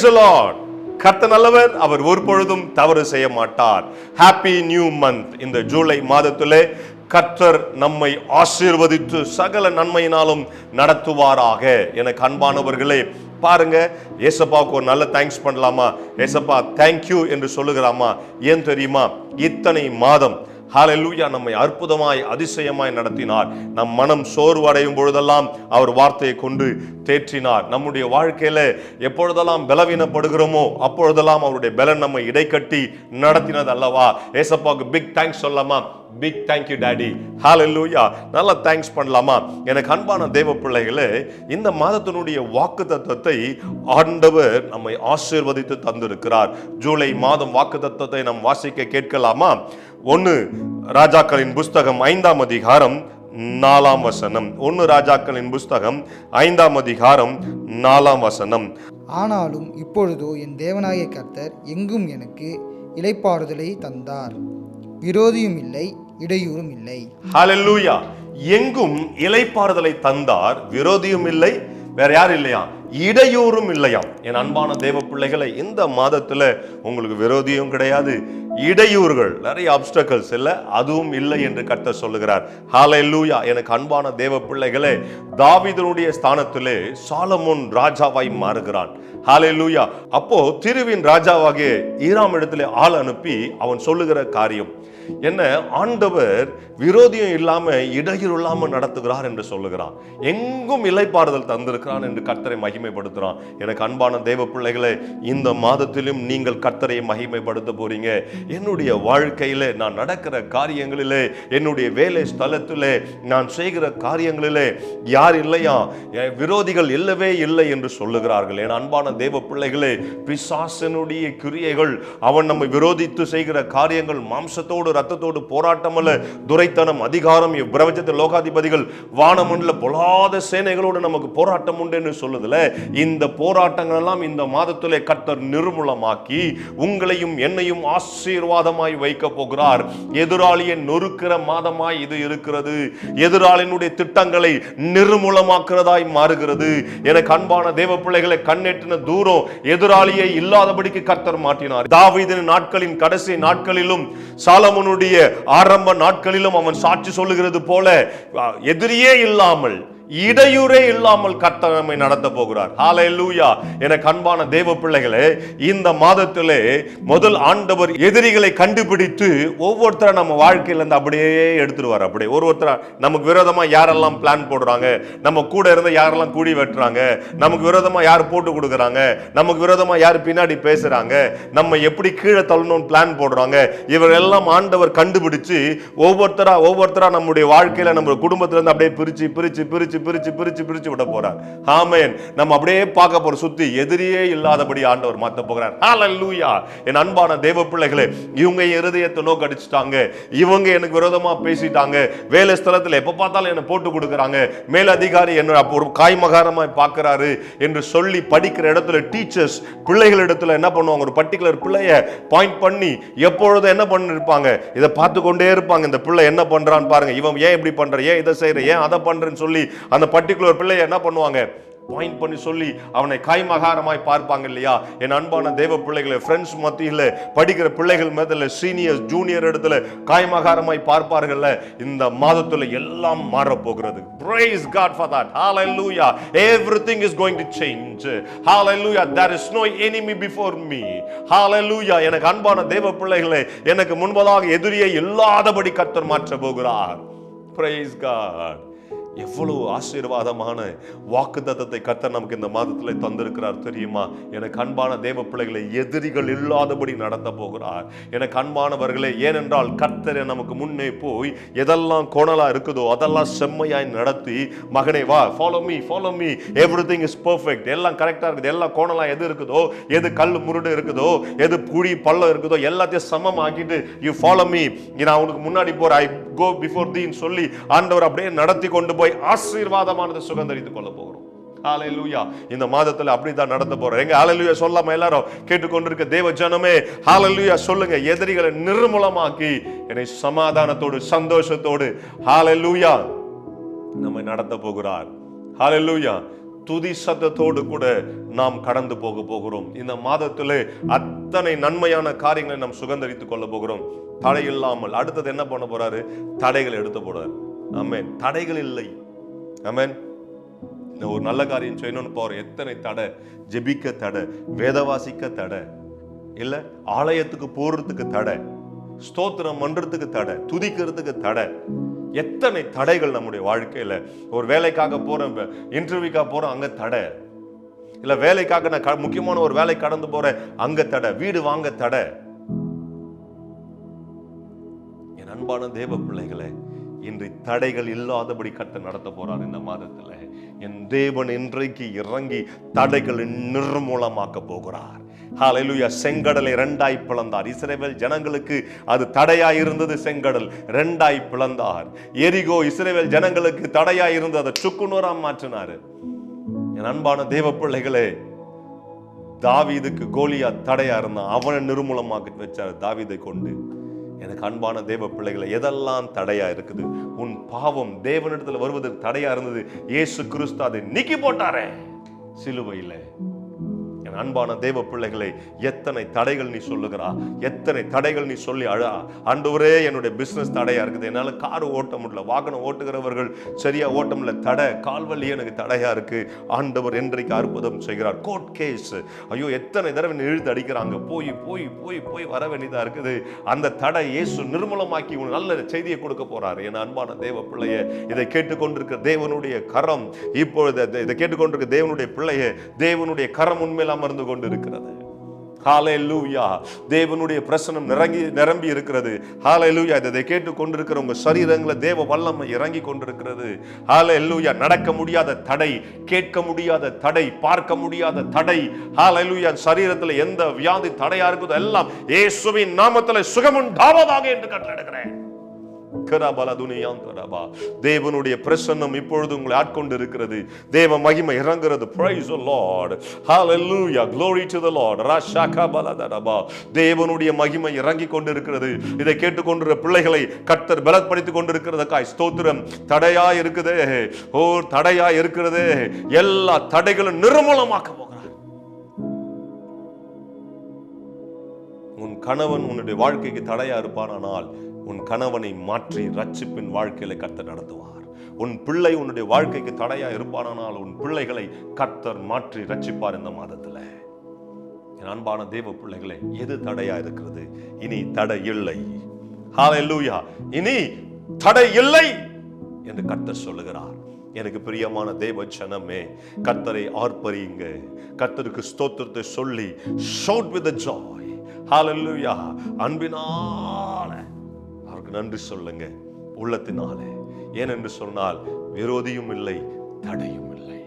Price Lord கர்த்த நல்லவர் அவர் ஒரு பொழுதும் தவறு செய்ய மாட்டார் ஹாப்பி நியூ மந்த் இந்த ஜூலை மாதத்திலே கர்த்தர் நம்மை ஆசீர்வதித்து சகல நன்மையினாலும் நடத்துவாராக. எனக்கு அன்பானவர்களே பாருங்க ஏசப்பாவுக்கு ஒரு நல்ல தேங்க்ஸ் பண்ணலாமா? ஏசப்பா தேங்க்யூ என்று சொல்லுகிறாமா? ஏன் தெரியுமா? இத்தனை மாதம் ஹாலெல்லூயா நம்மை அற்புதமாய் அதிசயமாய் நடத்தினார். நம் மனம் சோர்வடையும் பொழுதெல்லாம் அவர் வார்த்தையை கொண்டு தேற்றினார். நம்முடைய வாழ்க்கையில எப்பொழுதெல்லாம் பலவீனப்படுகிறோமோ அப்பொழுதெல்லாம் அவருடைய பலன் நம்மை இடைக்கட்டி நடத்தினது அல்லவா? ஏசப்பாவுக்கு பிக் தேங்க்ஸ் சொல்லலாமா? Big thank you daddy hallelujah நல்லா தேங்க்ஸ் பண்ணலாமா? எனக்கு அன்பான தேவ பிள்ளைகளே இந்த மாதத்தினுடைய வாக்கு தத்துவத்தை ஆண்டவர் நம்மை ஆசீர்வதித்து தந்திருக்கிறார். ஜூலை மாதம் வாக்கு தத்துவத்தை நாம் வாசிக்க கேட்கலாமா? ஒன்று ராஜாக்களின் புஸ்தகம் ஐந்தாம் அதிகாரம் நாலாம் வசனம். ஒன்று ராஜாக்களின் புஸ்தகம் ஐந்தாம் அதிகாரம் நாலாம் வசனம். ஆனாலும் இப்பொழுதோ என் தேவனாகிய கர்த்தர் எங்கும் எனக்கு இளைப்பாறுதலை தந்தார். விரோதியும் இல்லை இடையூறும் இல்லை. ஹalleluya எங்கும் இலைப்பாறுதலை தந்தார் விரோதியும் இல்லை வேற யாரும் இல்லையா? இடையூறும் இல்லையாம். என் அன்பான தேவ பிள்ளைகளை இந்த மாதத்துல உங்களுக்கு விரோதியும் கிடையாது இடையூறுகள் நிறைய அப்டக்கல்ஸ் இல்லை அதுவும் இல்லை என்று கர்த்தர் சொல்லுகிறார். ஹalleluya எனக்கு அன்பான தேவ பிள்ளைகளே தாவிதனுடைய ஸ்தானத்திலே சாலமோன் ராஜாவாய் மாறுகிறான். ஹalleluya அப்போ திருவின் ராஜாவாகிய ஈராம் இடத்துல ஆள் அனுப்பி அவன் சொல்லுகிற காரியம் என்ன? ஆண்டவர் விரோதியம் இல்லாம இடையூறு இல்லாமல் நடத்துகிறார் என்று சொல்லுகிறான். எங்கும் இலைப்பாறுதல் தந்திருக்கிறான் என்று கர்த்தரை மகிமைப்படுத்துகிறான் எனக்கு அன்பான தேவ பிள்ளைகளே இந்த மாதத்திலும் நீங்கள் கர்த்தரை மகிமைப்படுத்த போறீங்க. என்னுடைய வாழ்க்கையில நான் நடக்கிற காரியங்களிலே என்னுடைய வேலை ஸ்தலத்திலே நான் செய்கிற காரியங்களிலே யார் இல்லையா? விரோதிகள் இல்லவே இல்லை என்று சொல்லுகிறார்கள். என் அன்பான தேவ பிள்ளைகளே பிசாசனுடைய கிரியைகள் அவன் நம்மை விரோதித்து செய்கிற காரியங்கள் மாம்சத்தோடு ரத்தத்தோடு போராட்டம் அல்ல. துரைத்தனம் அதிகாரம் பிரபஞ்சத்தில் லோகாதிபதிகள் வானமண்டல பொல்லாத சேனைகளோடு நமக்கு போராட்டம் உண்டு என்று சொல்லுதுல. இந்த போராட்டங்கள் எல்லாம் இந்த மாதத்திலே கர்த்தர் நிர்மூலமாக்கி உங்களையும் என்னையும் ஆசீர்வாதமாய் வைக்க போகிறார். எதிராளியை நொறுக்கிற மாதமாய் இது இருக்கிறது. எதிராளியினுடைய திட்டங்களை நிர்மூலமாக்குறதாய் மாறுகிறது. எனக்கு அன்பான தேவ பிள்ளைகளை கண்ணெட்டின தூரம் எதிராளியை இல்லாதபடிக்கு கர்த்தர் மாற்றினார். தாவீதின் நாட்களின் கடைசி நாட்களிலும் சாலமனுடைய ஆரம்ப நாட்களிலும் அவன் சாட்சி சொல்லுகிறது போல எதிரியே இல்லாமல் இடையூறே இல்லாமல் கர்த்தர் நம்மை நடத்த போகிறார். ஹாலை லூயா என கண்பான தேவ பிள்ளைகளே இந்த மாதத்திலே முதல் ஆண்டவர் எதிரிகளை கண்டுபிடித்து ஒவ்வொருத்தரை நம்ம வாழ்க்கையில இருந்து அப்படியே எடுத்துருவார். அப்படியே ஒரு ஒருத்தரா நமக்கு விரோதமா யாரெல்லாம் பிளான் போடுறாங்க? நம்ம கூட இருந்து யாரெல்லாம் கூடி வெட்டுறாங்க? நமக்கு விரோதமா யார் போட்டு கொடுக்குறாங்க? நமக்கு விரோதமா யார் பின்னாடி பேசுறாங்க? நம்ம எப்படி கீழே தள்ளணும்னு பிளான் போடுறாங்க? இவரெல்லாம் ஆண்டவர் கண்டுபிடிச்சு ஒவ்வொருத்தரா ஒவ்வொருத்தரா நம்முடைய வாழ்க்கையில நம்ம குடும்பத்துல இருந்து அப்படியே பிரிச்சு பிரிச்சு பிரிச்சு பிரிச்சு பிரிச்சு பிரிச்சு விட போறார். ஆமேன். நம்ம அப்படியே பார்க்க போற சுத்தி எதிரியே இல்லாதபடி ஆண்டவர் மாத்த போகிறார். ஹalleluya என் அன்பான தேவ பிள்ளைகளே இவங்க என் இருதயத்தை நோக்க அடிச்சுட்டாங்க. இவங்க எனக்கு விரோதமா பேசிட்டாங்க. வேலை ஸ்தலத்துல எப்ப பார்த்தாலும் என்ன போட்டு கொடுக்குறாங்க. மேல் அதிகாரி என்ன அப்போ ஒரு காய்மகாரமாய் பார்க்கிறாரு என்று சொல்லி படிக்கிற இடத்துல டீச்சர்ஸ் பிள்ளைகள் இடத்துல என்ன பண்ணுவாங்க? ஒரு பர்டிகுலர் பிள்ளைய பாயிண்ட் பண்ணி எப்பொழுதும் என்ன பண்ணிருப்பாங்க? இதை பார்த்து கொண்டே இருப்பாங்க. இந்த பிள்ளை என்ன பண்றான்னு பாருங்க. இவன் ஏன் இப்படி பண்ற ஏன் இதை செய்யற? ஏன் அதை பண்றேன்னு சொல்லி அந்த பர்டிகுலர் பிள்ளைய என்ன பண்ணுவாங்க? பாயிண்ட் பண்ணி சொல்லி அவனை காய்மகாரமாய் பார்ப்பாங்க இல்லையா? என் அன்பான தேவ பிள்ளைகளை ஃப்ரெண்ட்ஸ் மத்தியில் படிக்கிற பிள்ளைகள் மேதில் சீனியர் ஜூனியர் இடத்துல காய்மகாரமாய் பார்ப்பார்கள்ல இந்த மாதத்தில் எல்லாம் மாறப் போகிறது praise god for that. Hallelujah. Everything is going to change. Hallelujah. There is no enemy before me. Hallelujah. எனக்கு அன்பான தேவ பிள்ளைகளே எனக்கு முன்பதாக எதிரியை இல்லாதபடி கர்த்தர் மாற்ற போகிறார். பிரைஸ் காட் எவ்வளவு ஆசீர்வாதமான வாக்கு தத்தத்தை கத்த நமக்கு இந்த மாதத்தில் தந்திருக்கிறார் தெரியுமா? எனக்கு அன்பான தேவ பிள்ளைகளை எதிரிகள் இல்லாதபடி நடத்த போகிறார். எனக்கு அன்பானவர்களே ஏனென்றால் கர்த்தரை நமக்கு முன்னே போய் எதெல்லாம் கோணலா இருக்குதோ அதெல்லாம் செம்மையாய் நடத்தி மகனே வா follow me follow me everything is perfect எல்லாம் கரெக்டாக இருக்குது. எல்லாம் கோணலா எது இருக்குதோ எது கல் முருடு இருக்குதோ எது குழி பள்ளம் இருக்குதோ எல்லாத்தையும் சமம் ஆக்கிட்டு யூ ஃபாலோ மீ நான் உனக்கு முன்னாடி போற ஐ கோ பிஃபோர் தீன்னு சொல்லி ஆண்டவர் அப்படியே நடத்தி கொண்டு போய் ஆசீர்வாதமானது சுகந்தரித்துக் கொள்ள போகிறோம். ஹாலலூயா இந்த மாதத்துல அப்படிதான் நடத்த போறோம். எங்க ஹாலலூயா சொல்லாம எல்லாரும் கேட்டுக்கொண்டிருக்க தேவ ஜனமே ஹாலலூயா சொல்லுங்க. எதிரிகளை நிர்மூலமாக்கி என்னை சமாதானத்தோடு சந்தோஷத்தோடு ஹாலலூயா நம்மை நடத்த போகிறார். ஹாலலூயா துதி சத்தத்தோடு கூட நாம் கடந்து போக போகிறோம். இந்த மாதத்திலே அத்தனை நன்மையான காரியங்களை நாம் சுகந்தரித்துக் கொள்ள போகிறோம். தடை இல்லாமல் அடுத்தது என்ன பண்ண போறாரு? தடைகள் எடுத்து போறாரு ஆமேன். தடைகள் இல்லை. ஆமேன். ஒரு நல்ல காரியம் செய்யணும்னு போகிறோம் எத்தனை தடை? ஜெபிக்க தடை வேதவாசிக்க தடை இல்லை ஆலயத்துக்கு போறதுக்கு தடை ஸ்தோத்திரம் பண்ணுறதுக்கு தடை துதிக்கிறதுக்கு தடை. எத்தனை தடைகள் நம்முடைய வாழ்க்கையில்? ஒரு வேலைக்காக போறேன் இன்டர்வியூக்காக போகிறோம் அங்கே தடை. இல்லை வேலைக்காக நான் க- முக்கியமான ஒரு வேலை கடந்து போகிறேன் அங்கே தடை வீடு வாங்க தடை. என் அன்பான தேவ பிள்ளைகளே இன்று தடைகள் இல்லாதபடி கத்த நடத்த போறார் இந்த மாதத்துல. என் தேவன் இன்றைக்கு இறங்கி தடைகளை நிர்மூலமாக்க போகிறார். ஹாலெலுயா செங்கடலை ரெண்டாய் பிளந்தார். இஸ்ரேவேல் ஜனங்களுக்கு அது தடையாய் இருந்தது செங்கடல் ரெண்டாய் பிளந்தார். எரிகோ இஸ்ரேவேல் ஜனங்களுக்கு தடையாய் இருந்தது. அதை சுக்குநூறாம் மாற்றினாரு. என் அன்பான தேவ பிள்ளைகளே தாவீதுக்கு கோலியா தடையா இருந்தான் அவனை நிர்மூலமாக்கி வச்சார். தாவீதை கொண்டு எனக்கு அன்பான தேவ பிள்ளைகளை எதெல்லாம் தடையாக இருக்குது? உன் பாவம் தேவனிடத்தில் வருவதற்கு தடையாக இருந்தது இயேசு கிறிஸ்து அதை நீக்கி போட்டாரே. சிலுவையில். அன்பான தேவ பிள்ளைகளை எத்தனை தடைகள் நீ சொல்லுகிறா? எத்தனை தடைகள் நீ சொல்லி அழா? ஆண்டவரே என்னுடைய பிசினஸ் தடையா இருக்குது. என்னால் கார் ஓட்ட முடியல வாகனம் ஓட்டுகிறவர்கள் சரியா ஓட்ட முடியல. தடை கால்வழி எனக்கு தடையா இருக்கு. ஆண்டவர் என்றைக்கு அற்புதம் செய்கிறார். கோர்ட் கேஸ் ஐயோ எத்தனை தடவை இழுத்து அடிக்கிறாங்க. போய் போய் போய் போய் வர வேண்டியதா இருக்குது. அந்த தடை இயேசு நிர்மூலமாக்கி உன் நல்ல செய்தியை கொடுக்க போறாரு. என் அன்பான தேவ பிள்ளைய இதை கேட்டுக்கொண்டிருக்கிற தேவனுடைய கரம் இப்பொழுது இதை- இதை கேட்டுக்கொண்டிருக்கிற தேவனுடைய பிள்ளைய தேவனுடைய கரம் உண்மையில் அமர்ந்து கொண்டிருக்கிறது. ஹalleluya தேவனுடைய பிரசனம் நிரங்கி நிரம்பி இருக்கிறது. ஹalleluya இதை கேட்டு கொண்டிருக்கிற உங்க சரீரங்கள தேவ வல்லமை இறங்கி கொண்டிருக்கிறது. ஹalleluya நடக்க முடியாத தடை கேட்க முடியாத தடை பார்க்க முடியாத தடை. ஹalleluya சரீரத்துல எந்த வியாதி தடையா இருக்குதோ எல்லாம் இயேசுவின் நாமத்துல சுகமுண்டாவதாக என்று கட்டளையிடுகிறேன். கரபல தேவனுடைய பிரசன்னம் இப்பொழுது உங்களை ஆட்கொண்டு இருக்கிறது தேவ மகிமை இறங்குறது praise the lord. Hallelujah. Glory to the lord. ரஷாகா பலதரபா. தேவனுடைய மகிமை இறங்கி கொண்டிருக்கிறது. இதை கேட்டுக்கொண்டிருக்கிற பிள்ளைகளை கர்த்தர் பலப்படுத்தி கொண்டிருக்கிறதுக்காய் ஸ்தோத்திரம். தடையா இருக்குதே ஓ தடையா இருக்கிறது எல்லா தடைகளும் நிர்மூலமாக்க போகிறார். உன் கணவன் உன்னுடைய வாழ்க்கைக்கு தடையா இருப்பானால் உன் கணவனை மாற்றி ரட்சிப்பின் வாழ்க்கையில கர்த்தர் நடத்துவார். உன் பிள்ளை உன்னுடைய வாழ்க்கைக்கு தடையா இருப்பானால் உன் பிள்ளைகளை கர்த்தர் மாற்றி ரட்சிப்பார் இந்த மாதத்துல. என் அன்பான தேவ பிள்ளைகளை எது தடையா இருக்கிறது? இனி தடை இல்லை. ஹalleluya இனி தடை இல்லை என்று கர்த்தர் சொல்லுகிறார். எனக்கு பிரியமான தேவ ஜனமே கர்த்தரை ஆர்ப்பரியுங்க. கர்த்தருக்கு ஸ்தோத்திரத்தை சொல்லி ஷவுட் வித் ஜாய் ஹalleluya அன்பினா நன்றி சொல்லுங்க உள்ளத்தினாலே. ஏனென்று சொன்னால் விரோதியும் இல்லை தடையும் இல்லை.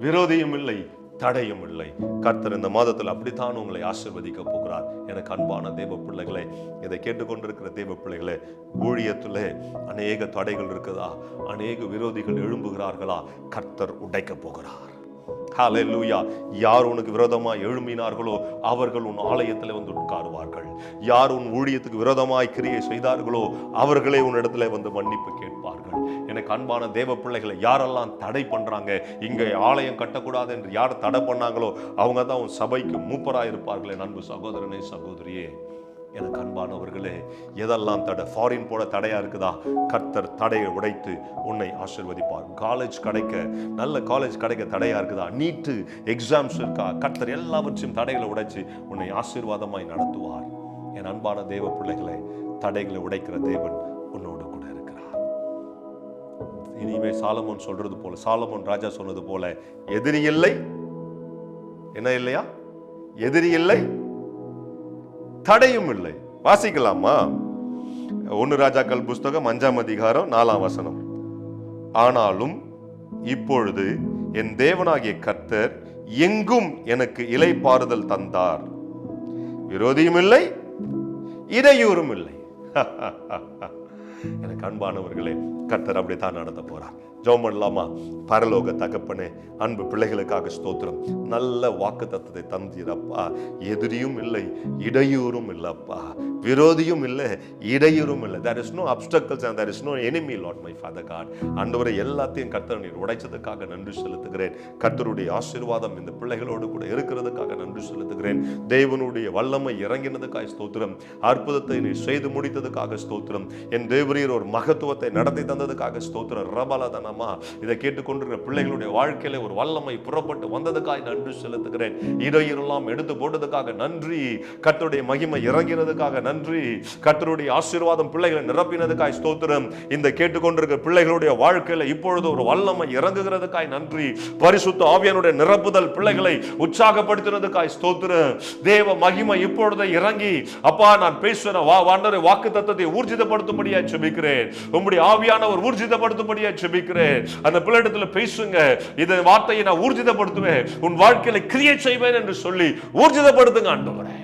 விரோதியும் இல்லை தடையும் இல்லை. கர்த்தர் இந்த மாதத்தில் அப்படித்தான் உங்களை ஆசிர்வதிக்க போகிறார். எனக்கு அன்பான தேவ பிள்ளைகளே இதை கேட்டுக்கொண்டிருக்கிற தேவ பிள்ளைகளே ஊழியத்தில் அநேக தடைகள் இருக்குதா? அநேக விரோதிகள் எழும்புகிறார்களா? கர்த்தர் உடைக்க போகிறார். ஹalleluya. யார் உனக்கு விரோதமாய் எழும்பினார்களோ அவர்கள் உன் ஆலயத்தில் வந்து உட்காருவார்கள். யார் உன் ஊழியத்துக்கு விரோதமாய் கிரியை செய்தார்களோ அவர்களே உன்னிடத்துல வந்து மன்னிப்பு கேட்பார்கள். எனக்கு அன்பான தேவ பிள்ளைகளை யாரெல்லாம் தடை பண்றாங்க? இங்கே ஆலயம் கட்டக்கூடாது என்று யார் தடை பண்ணாங்களோ அவங்க தான் உன் சபைக்கு மூப்பராக இருப்பார்களே அன்பு சகோதரனே சகோதரியே. எனக்கு அன்பானவர்களே எதெல்லாம் தடை ஃபாரின் போட தடையாக இருக்குதா? கர்த்தர் தடையை உடைத்து உன்னை ஆசிர்வதிப்பார். காலேஜ் கிடைக்க நல்ல காலேஜ் கிடைக்க தடையாக இருக்குதா? நீட்டு எக்ஸாம்ஸ் இருக்கா? கர்த்தர் எல்லாவற்றையும் தடைகளை உடைச்சு உன்னை ஆசீர்வாதமாய் நடத்துவார். என் அன்பான தேவ பிள்ளைகளை தடைகளை உடைக்கிற தேவன் உன்னோடு கூட இருக்கிறார். இனிமே சாலமோன் சொல்றது போல சாலமோன் ராஜா சொன்னது போல எதிரி இல்லை? என்ன இல்லையா? எதிரி இல்லை? தடையும் இல்லை. வாசிக்கலாமா? ஒன்னு ராஜாக்கள் புஸ்தகம் அஞ்சாம் அதிகாரம் நாலாம் வசனம். ஆனாலும் இப்பொழுது என் தேவனாகிய கர்த்தர் எங்கும் எனக்கு இலை பாறுதல் தந்தார். விரோதியும் இல்லை இடையூறும் இல்லை. எனக்கு அன்பானவர்களே கர்த்தர் அப்படித்தான் நடத்த போறார். ஜெபம் பண்ணலாமா பரலோக தகப்பனே அன்பு பிள்ளைகளுக்காக ஸ்தோத்திரம். நல்ல வாக்கு தத்தத்தை தந்தீரப்பா எதிரியும் இல்லை இடையூறும் இல்லப்பா விரோதியும் இல்லை இடையூறும் இல்லை. There is no obstacles and there is no enemy lord my father god ஆண்டவரை எல்லாத்தையும் கர்த்தர் நீர் உடைச்சதுக்காக நன்றி செலுத்துகிறேன். கர்த்தருடைய ஆசீர்வாதம் இந்த பிள்ளைகளோடு கூட இருக்கிறதுக்காக நன்றி செலுத்துகிறேன். தேவனுடைய வல்லமை இறங்கினதுக்காக ஸ்தோத்திரம். அற்புதத்தை நீ செய்து முடித்ததுக்காக ஸ்தோத்திரம். என் தேவரீர் ஒரு மகத்துவத்தை நடத்தி தந்ததுக்காக ஸ்தோத்திரம். ரபலதனம் இதை கேட்டுக்கொண்டிருக்கிற பிள்ளைகளுடைய வாழ்க்கையில ஒரு வல்லமை புறப்பட்டு வந்ததுக்காக நன்றி செலுத்துகிறேன். இடையிறெல்லாம் எடுத்து போட்டதுக்காக நன்றி. கர்த்தருடைய மகிமை இறங்கினதுக்காக நன்றி. கர்த்தருடைய ஆசீர்வாதம் பிள்ளைகளை நிரப்பினதுக்காக ஸ்தோத்திரம். இந்த கேட்டுக்கொண்டிருக்கிற பிள்ளைகளுடைய வாழ்க்கையில இப்பொழுது ஒரு வல்லமை இறங்குகிறதுக்காய் நன்றி. பரிசுத்த ஆவியனுடைய நிரப்புதல் பிள்ளைகளை உற்சாகப்படுத்தினதுக்காய் ஸ்தோத்திரம். தேவ மகிமை இப்பொழுது இறங்கி அப்பா நான் பேசுவேன் வா வாண்டரை வாக்கு தத்துவத்தை ஊர்ஜிதப்படுத்தும்படியா செபிக்கிறேன். உங்களுடைய ஆவியானவர் ஊர்ஜிதப்படுத்தும்படியா செபிக்கிறேன். அந்த பிள்ளைடத்துல பேசுங்க. இந்த வார்த்தையை நான் ஊர்ஜிதப்படுத்துவேன். உன் வாழ்க்கையில கிரியேட் செய்வேன் என்று சொல்லி ஊர்ஜிதப்படுத்துங்க ஆண்டவரே.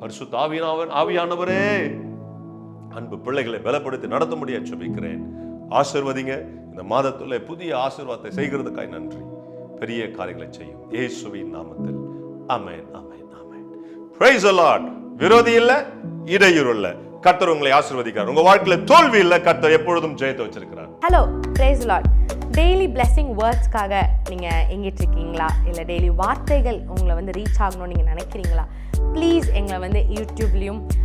பரிசு ஆவியானவர் ஆவியானவரே. அன்பு பிள்ளைகளை பலப்படுத்தி நடத்த முடிய செபிக்கிறேன் ஆசிர்வதிங்க. இந்த மாதத்துல புதிய ஆசீர்வாதத்தை செய்கிறதுக்காய் நன்றி. பெரிய காரியங்களை செய்யும். இயேசுவின் நாமத்தில். அமேன் அமேன் அமேன் பிரைஸ் அலாட் விரோதி இல்லை இடையூறு இல்லை. கர்த்தர் உங்களை ஆசிர்வதிக்கிறார். உங்க வாழ்க்கையில தோல்வி இல்ல கர்த்தர் எப்பொழுதும் ஜெயத்தை வச்சிருக்கிறார். Hello praise lord daily blessing வேர்ட்ஸ்க்காக நீங்கள் எங்கிட்டு இருக்கீங்களா? இல்லை டெய்லி வார்த்தைகள் உங்களை வந்து ரீச் ஆகணும்னு நீங்கள் நினைக்கிறீங்களா? ப்ளீஸ் எங்களை வந்து யூடியூப்லேயும்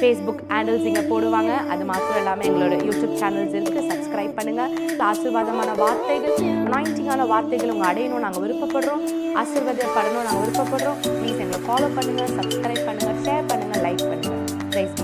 ஃபேஸ்புக் ஹேண்டில்ஸ் இங்கே போடுவாங்க. அது மாத்திரம் இல்லாமல் எங்களோட யூடியூப் சேனல்ஸ் இருக்குது சப்ஸ்கிரைப் பண்ணுங்கள் ஆசீர்வாதமான வார்த்தைகள் அனாயிண்டிங்கான வார்த்தைகள் உங்கள் அடையணும் நாங்கள் விருப்பப்படுறோம். ஆசீர்வாதப்படணும் நாங்கள் விருப்பப்படுறோம். ப்ளீஸ் எங்களை ஃபாலோ பண்ணுங்கள் சப்ஸ்கிரைப் பண்ணுங்கள் ஷேர் பண்ணுங்கள் லைக் பண்ணுங்கள் ப்ரைஸ்